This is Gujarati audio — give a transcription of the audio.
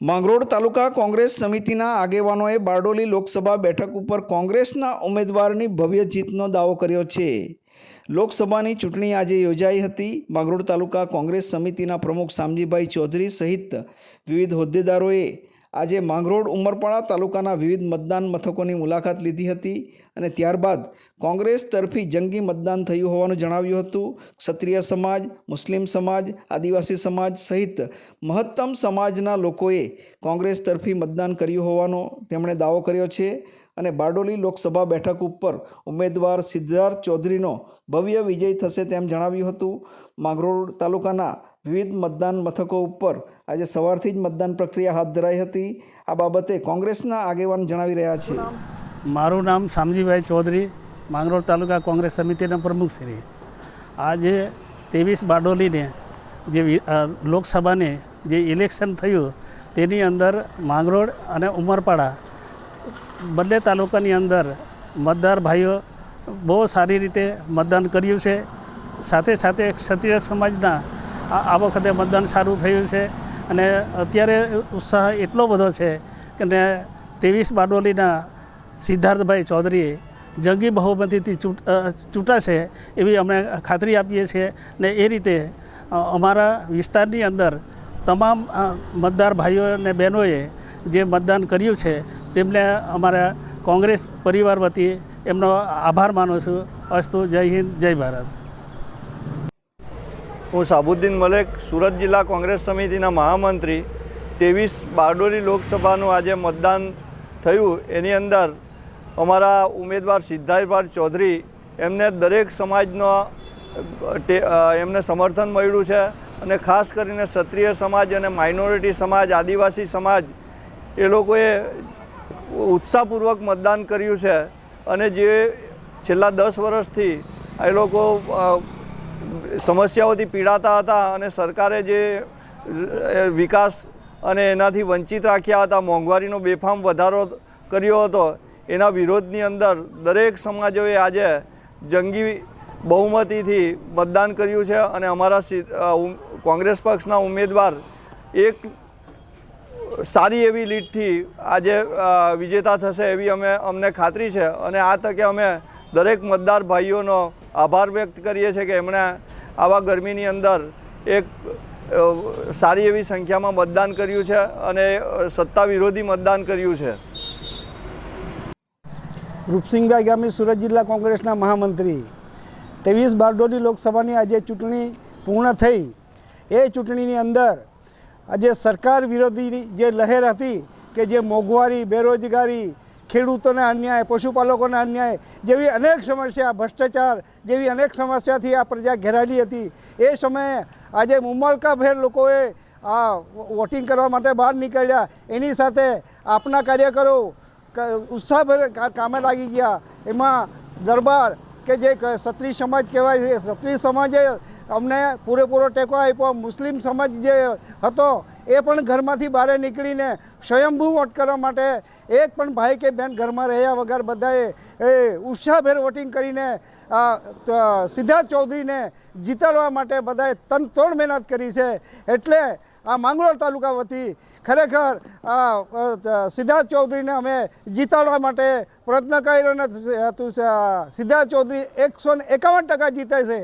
માંગરોળ તાલુકા કોંગ્રેસ સમિતિના આગેવાનોએ બારડોલી લોકસભા બેઠક ઉપર કોંગ્રેસના ઉમેદવારની ભવ્ય જીતનો દાવો કર્યો છે. લોકસભાની ચૂંટણી આજે યોજાઈ હતી. માંગરોળ તાલુકા કોંગ્રેસ સમિતિના પ્રમુખ શામજીભાઈ ચૌધરી સહિત વિવિધ હોદ્દેદારોએ આજે માંગરોળ ઉમરપાડા તાલુકાના વિવિધ મતદાન મથકોની મુલાકાત લીધી હતી અને ત્યારબાદ કોંગ્રેસ તરફી જંગી મતદાન થયું હોવાનું જણાવ્યું હતું. ક્ષત્રિય સમાજ, મુસ્લિમ સમાજ, આદિવાસી સમાજ સહિત મહત્તમ સમાજના લોકોએ કોંગ્રેસ તરફી મતદાન કર્યું હોવાનો તેમણે દાવો કર્યો છે. અને બારડોલી લોકસભા બેઠક ઉપર ઉમેદવાર સિદ્ધાર્થ ચૌધરીનો ભવ્ય વિજય થશે તેમ જણાવ્યું હતું. માંગરોળ તાલુકાના વિવિધ મતદાન મથકો ઉપર આજે સવારથી જ મતદાન પ્રક્રિયા હાથ ધરાઈ હતી. આ બાબતે કોંગ્રેસના આગેવાન જણાવી રહ્યા છે. મારું નામ શામજીભાઈ ચૌધરી, માંગરોળ તાલુકા કોંગ્રેસ સમિતિના પ્રમુખ શ્રી. આજે ત્રેવીસ બારડોલીને જે લોકસભાને જે ઇલેક્શન થયું તેની અંદર માંગરોળ અને ઉમરપાડા બંને તાલુકાની અંદર મતદાર ભાઈઓ બહુ સારી રીતે મતદાન કર્યું છે. સાથે સાથે ક્ષત્રિય સમાજના આ વખતે મતદાન સારું થયું છે અને અત્યારે ઉત્સાહ એટલો બધો છે કે ને ત્રેવીસ બારડોલીના સિદ્ધાર્થભાઈ ચૌધરીએ જંગી બહુમતીથી ચૂંટ ચૂંટાશે એવી અમે ખાતરી આપીએ છીએ ને એ રીતે અમારા વિસ્તારની અંદર તમામ મતદાર ભાઈઓ અને બહેનોએ જે મતદાન કર્યું છે તેમને અમારા કોંગ્રેસ પરિવાર વતી એમનો આભાર માનું છું. અસ્તુ, જય હિન્દ, જય ભારત. હું સાબુદ્દીન મલેક, સુરત જિલ્લા કોંગ્રેસ સમિતિના મહામંત્રી. ત્રેવીસ બારડોલી લોકસભાનું આજે મતદાન થયું. એની અંદર અમારા ઉમેદવાર સિદ્ધાર્થભાઈ ચૌધરી એમને દરેક સમાજનો એમને સમર્થન મળ્યું છે અને ખાસ કરીને ક્ષત્રિય સમાજ અને માઇનોરિટી સમાજ, આદિવાસી સમાજ, એ લોકોએ ઉત્સાહપૂર્વક મતદાન કર્યું છે અને જે છેલ્લા દસ વર્ષથી એ લોકો સમસ્યાઓથી પીડાતા હતા અને સરકારે જે વિકાસ અને એનાથી વંચિત રાખ્યા હતા, મોંઘવારીનો બેફામ વધારો કર્યો હતો, એના વિરોધની અંદર દરેક સમાજોએ આજે જંગી બહુમતીથી મતદાન કર્યું છે અને અમારા કોંગ્રેસ પક્ષના ઉમેદવાર એક સારી એવી લીડથી આજે વિજેતા થશે એવી અમે, અમને ખાતરી છે. અને આ તકે અમે દરેક મતદાર ભાઈઓનો આભાર વ્યક્ત કરીએ છીએ કે એમણે આવા ગરમીની અંદર એક સારી એવી સંખ્યામાં મતદાન કર્યું છે અને સત્તા વિરોધી મતદાન કર્યું છે. રૂપસિંહભાઈ ગામી સુરત જિલ્લા કોંગ્રેસના મહામંત્રી. ત્રેવીસ બારડોલી લોકસભાની આજે ચૂંટણી પૂર્ણ થઈ. એ ચૂંટણીની અંદર આજે સરકાર વિરોધીની જે લહેર હતી કે જે મોંઘવારી, બેરોજગારી, ખેડૂતોને અન્યાય, પશુપાલકોને અન્યાય જેવી અનેક સમસ્યા, ભ્રષ્ટાચાર જેવી અનેક સમસ્યાથી આ પ્રજા ઘેરાયેલી હતી. એ સમયે આજે મુમલકાભેર લોકોએ આ વોટિંગ કરવા માટે બહાર નીકળ્યા. એની સાથે આપના કાર્યકરો ઉત્સાહભેર કામે લાગી ગયા. એમાં દરબાર કે જે ક્ષત્રિય સમાજ કહેવાય છે, ક્ષત્રિય સમાજે અમને પૂરેપૂરો ટેકો આપ્યો. મુસ્લિમ સમાજ જે હતો, એ પણ ઘરમાંથી બહાર નીકળીને સ્વયંભૂ વોટ કરવા માટે એક પણ ભાઈ કે બેન ઘરમાં રહ્યા વગર બધાએ એ ઉત્સાહભેર વોટિંગ કરીને સિદ્ધાર્થ ચૌધરીને જીતાડવા માટે બધાએ તન તોડ મહેનત કરી છે. એટલે આ માંગરોળ તાલુકા વતી ખરેખર સિદ્ધાર્થ ચૌધરીને અમે જીતાડવા માટે પ્રયત્ન કર્યો અને સિદ્ધાર્થ ચૌધરી એકસો એકાવન ટકા જીતે છે.